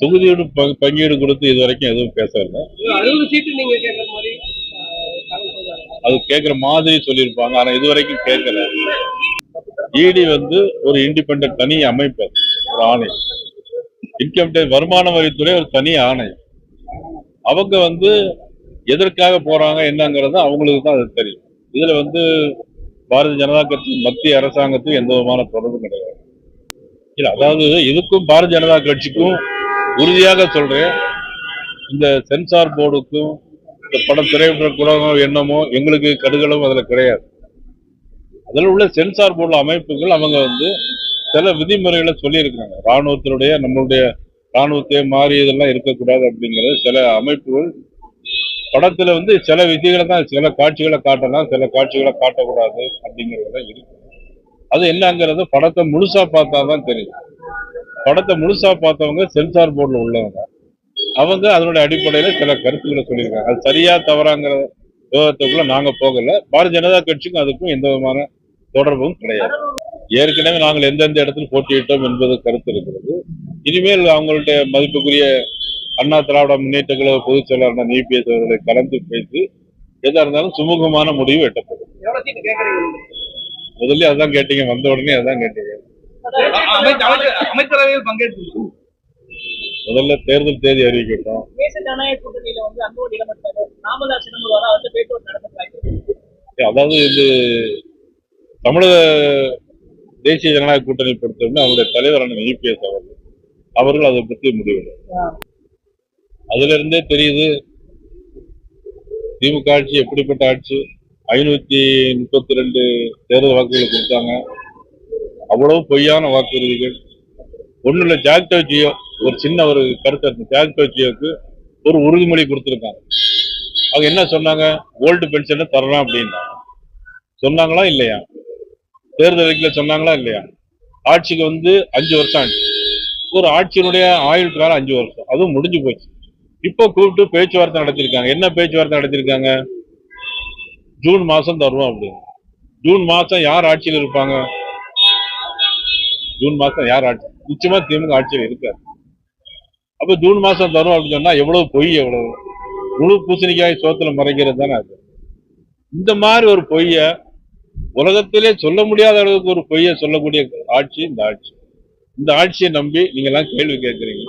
தொகுதியோடு பங்கீடு கொடுத்து இது வரைக்கும் எதுவும் பேசவில்லை. அது கேட்குற மாதிரி சொல்லியிருப்பாங்க ஆனா இது வரைக்கும் கேட்கல இடி வந்து ஒரு இண்டிபெண்ட் தனி அமைப்பு ஒரு ஆணை. இன்கம் டேக்ஸ் வருமான வரித்துறை ஒரு தனி ஆணை. அவங்க வந்து எதற்காக போறாங்க என்னங்கிறது அவங்களுக்கு தான் அது தெரியும். இதுல வந்து பாரதிய ஜனதா கட்சி மத்திய அரசாங்கத்துக்கு எந்த விதமான தொடர்பும் கிடையாது. இல்ல அதாவது இதுக்கும் பாரதிய ஜனதா கட்சிக்கும் உறுதியாக சொல்றேன். இந்த சென்சார் போர்டுக்கும் இந்த படம் திரைப்படக்கூடாதோ என்னமோ எங்களுக்கு கடுகளும் அதில் கிடையாது. அதில் உள்ள சென்சார் போர்டு அமைப்புகள் அவங்க வந்து சில விதிமுறைகளை சொல்லியிருக்காங்க ராணுவத்தினுடைய நம்மளுடைய ராணுவத்தை மாறி இதெல்லாம் இருக்கக்கூடாது அப்படிங்கிறது சில அமைப்புகள் படத்தில் வந்து சில விதிகளை தான் சில காட்சிகளை காட்டலாம் சில காட்சிகளை காட்டக்கூடாது அப்படிங்கிறதெல்லாம் இருக்கு. அது என்னங்கிறது படத்தை முழுசாக பார்த்தா தான் தெரியும். படத்தை முழுசா பார்த்தவங்க சென்சார் போர்டில் உள்ளவங்க. அவங்க அதனுடைய அடிப்படையில சில கருத்துக்களை சொல்லியிருக்காங்க. அது சரியா தவறாங்கிற விவகாரத்துக்குள்ள நாங்க போகல. பாரதிய ஜனதா கட்சிக்கும் அதுக்கும் எந்த விதமான தொடர்பும் கிடையாது. ஏற்கனவே நாங்கள் எந்தெந்த இடத்துல போட்டியிட்டோம் என்பது கருத்து இருக்கிறது. இனிமேல் அவங்களுடைய மதிப்புக்குரிய அண்ணா திராவிட முன்னேற்ற கழக பொதுச் செயலாளர் இபிஎஸ் அவர்களை கலந்து பேசி எதா இருந்தாலும் சுமூகமான முடிவு எட்டப்படும். முதல்ல அதான் கேட்டீங்க வந்த உடனே அதான் கேட்டீங்க. அமைச்சரவையில் பங்கேற்று. முதல்ல தேர்தல் தேதி அறிவிக்கட்டும். அதாவது இது தமிழக தேசிய ஜனநாயக கூட்டணி பொறுத்தவரை அவருடைய தலைவரான இபிஎஸ் அவர்கள் அவர்கள் அதை பற்றி முடிவெடுக்கும். அதுல இருந்தே தெரியுது திமுக ஆட்சி எப்படிப்பட்ட ஆட்சி? ஐநூத்தி முப்பத்தி ரெண்டு தேர்தல் வாக்குகள் கொடுத்தாங்க. அவ்வளவு பொய்யான வாக்குறுதிகள். ஒண்ணு இல்ல ஜாக்டோ ஜியோ ஒரு சின்ன ஒரு கருத்து இருக்கு. ஜாக்டோ ஜியோக்கு ஒரு உறுதிமொழி கொடுத்துருக்காங்க. அவங்க என்ன சொன்னாங்க? ஓல்டு பென்ஷனை தரலாம் அப்படின்னா. சொன்னாங்களா இல்லையா? தேர்தல் அறிக்கையில சொன்னாங்களா இல்லையா? ஆட்சிக்கு வந்து அஞ்சு வருஷம் ஆச்சு. ஒரு ஆட்சியினுடைய ஆயுள் காலம் அஞ்சு வருஷம். அதுவும் முடிஞ்சு போச்சு. இப்போ கூப்பிட்டு பேச்சுவார்த்தை நடத்திருக்காங்க. என்ன பேச்சுவார்த்தை நடத்திருக்காங்க? ஜூன் மாசம் தருவோம் அப்படின்னு. ஜூன் மாசம் யார் ஆட்சியில் இருப்பாங்க? ஜூன் மாசம் யார் ஆட்சி நிச்சயமா திமுக ஆட்சியில் இருக்காது அப்ப ஜூன் மாசம் தரும் அப்படின்னு சொன்னா எவ்வளவு பொய் எவ்வளவு? முழு பூசணிக்காய் சோத்துல மறைக்கிறது தானே அது. இந்த மாதிரி ஒரு பொய்ய உலகத்திலே சொல்ல முடியாத அளவுக்கு ஒரு பொய்ய சொல்லக்கூடிய ஆட்சி இந்த ஆட்சி. இந்த ஆட்சியை நம்பி நீங்க எல்லாம் கேள்வி கேட்கறீங்க.